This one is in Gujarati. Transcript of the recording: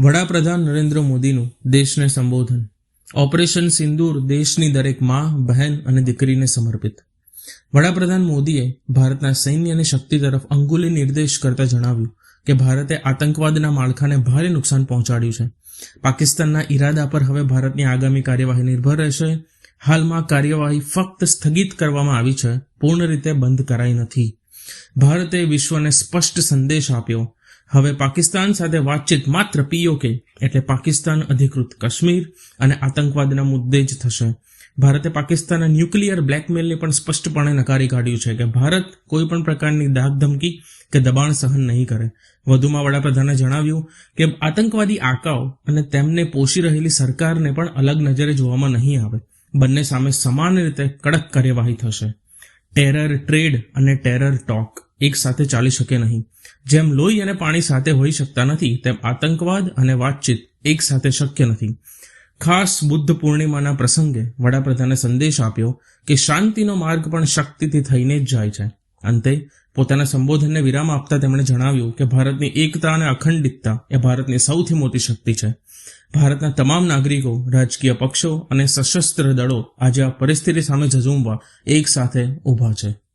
વડાપ્રધાન નરેન્દ્ર મોદીનું દેશને સંબોધન. ઓપરેશન સિંદૂર દેશની દરેક મા, બહેન અને દીકરીને સમર્પિત. વડાપ્રધાન મોદીએ ભારતના સૈન્યની શક્તિ તરફ અંગુલી નિર્દેશ કરતા જણાવ્યું કે ભારતે આતંકવાદના માળખાને ભારે નુકસાન પહોંચાડ્યું છે. પાકિસ્તાનના ઈરાદા પર હવે ભારતની આગામી કાર્યવાહી નિર્ભર રહેશે. હાલમાં કાર્યવાહી ફક્ત સ્થગિત કરવામાં આવી છે. પૂર્ણ રીતે બંધ કરાઈ નથી. ભારતે વિશ્વને સ્પષ્ટ સંદેશ આપ્યો હવે પાકિસ્તાન સાથે વાતચીત માત્ર પીઓકે એટલે પાકિસ્તાન અધિકૃત કાશ્મીર અને આતંકવાદના મુદ્દે જ થશે. ભારતે પાકિસ્તાનના ન્યુક્લિયર બ્લેકમેલને પણ સ્પષ્ટપણે નકારી કાઢ્યું છે કે ભારત કોઈ પણ પ્રકારની દાગ ધમકી કે દબાણ સહન નહીં કરે. વધુમાં વડાપ્રધાને જણાવ્યું કે, આતંકવાદી આકાઓ અને તેમને પોષી રહેલી સરકારને પણ અલગ નજરે જોવામાં નહીં આવે. બંને સામે સમાન રીતે કડક કાર્યવાહી થશે. ટેરર ટ્રેડ અને ટેરર ટોક. એક સાથે ચાલી શકે નહીં. જેમ લોહી અને પાણી સાથે હોઈ શકતા નથી, તેમ આતંકવાદ અને વાતચીત એક સાથે શક્ય નથી. ખાસ બુદ્ધ પૂર્ણિમાના પ્રસંગે વડાપ્રધાને સંદેશ આપ્યો કે શાંતિનો માર્ગ પણ શક્તિથી થઈને જ જાય છે. અંતે પોતાના સંબોધનને વિરામ આપતા તેમણે જણાવ્યું કે ભારતની એકતા અને અખંડિતતા એ ભારતની સૌથી મોટી શક્તિ છે. ભારતના તમામ નાગરિકો, રાજકીય પક્ષો અને સશસ્ત્ર દળો આજે આ પરિસ્થિતિ સામે ઝઝૂમવા એક સાથે ઊભા છે.